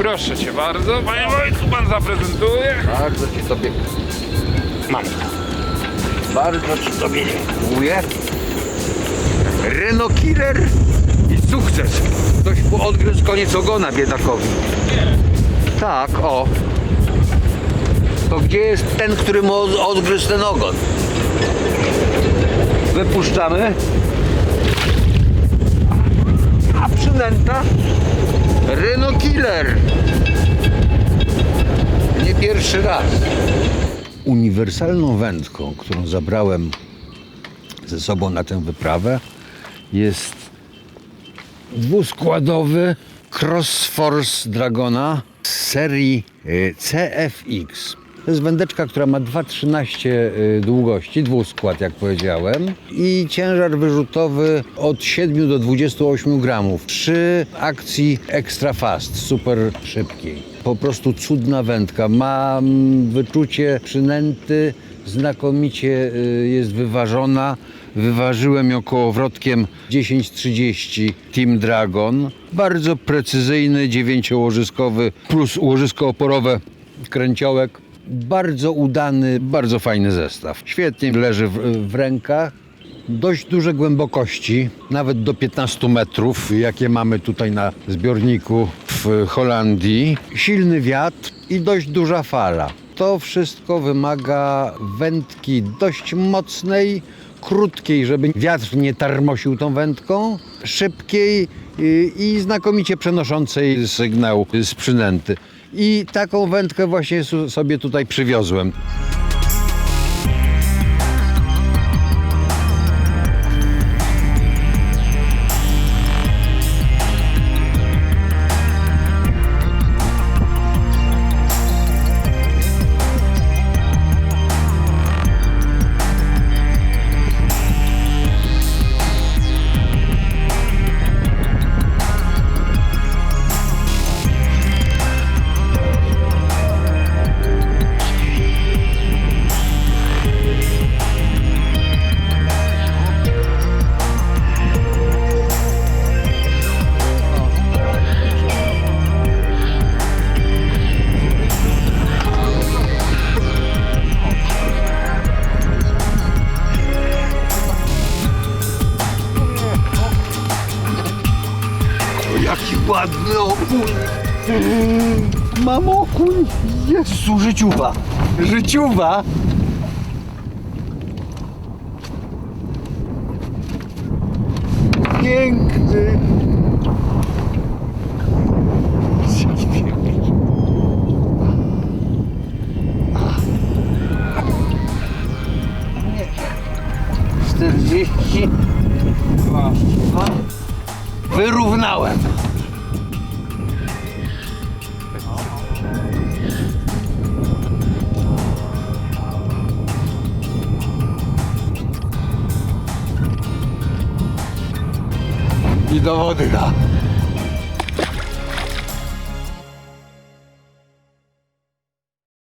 Proszę cię bardzo, panie Wojtku, pan zaprezentuje. Bardzo ci tobie, Mam. bardzo ci tobie dziękuję. Renault Killer i sukces. Ktoś mu odgryzł koniec ogona biedakowi. Tak, o. To gdzie jest ten, który mu od- odgryzł ten ogon? Wypuszczamy. Uniwersalną wędką, którą zabrałem ze sobą na tę wyprawę, jest dwuskładowy Crossforce Dragona z serii y, CFX. To jest wędeczka, która ma 2,13 y, długości, dwuskład jak powiedziałem i ciężar wyrzutowy od 7 do 28 gramów przy akcji Extra Fast, super szybkiej. Po prostu cudna wędka, ma mm, wyczucie przynęty, znakomicie y, jest wyważona. Wyważyłem ją kołowrotkiem 1030 Team Dragon. Bardzo precyzyjny, dziewięciołożyskowy plus łożysko oporowe kręciołek. Bardzo udany, bardzo fajny zestaw. Świetnie leży w, w rękach. Dość duże głębokości, nawet do 15 metrów, jakie mamy tutaj na zbiorniku w Holandii. Silny wiatr i dość duża fala. To wszystko wymaga wędki dość mocnej, krótkiej, żeby wiatr nie tarmosił tą wędką, szybkiej i znakomicie przenoszącej sygnał z przynęty. I taką wędkę właśnie sobie tutaj przywiozłem. Jaki ładny okuń! Mam okuń! Jezu, życiuwa! Życiuwa! Piękny! Wyrównałem. I do wody da.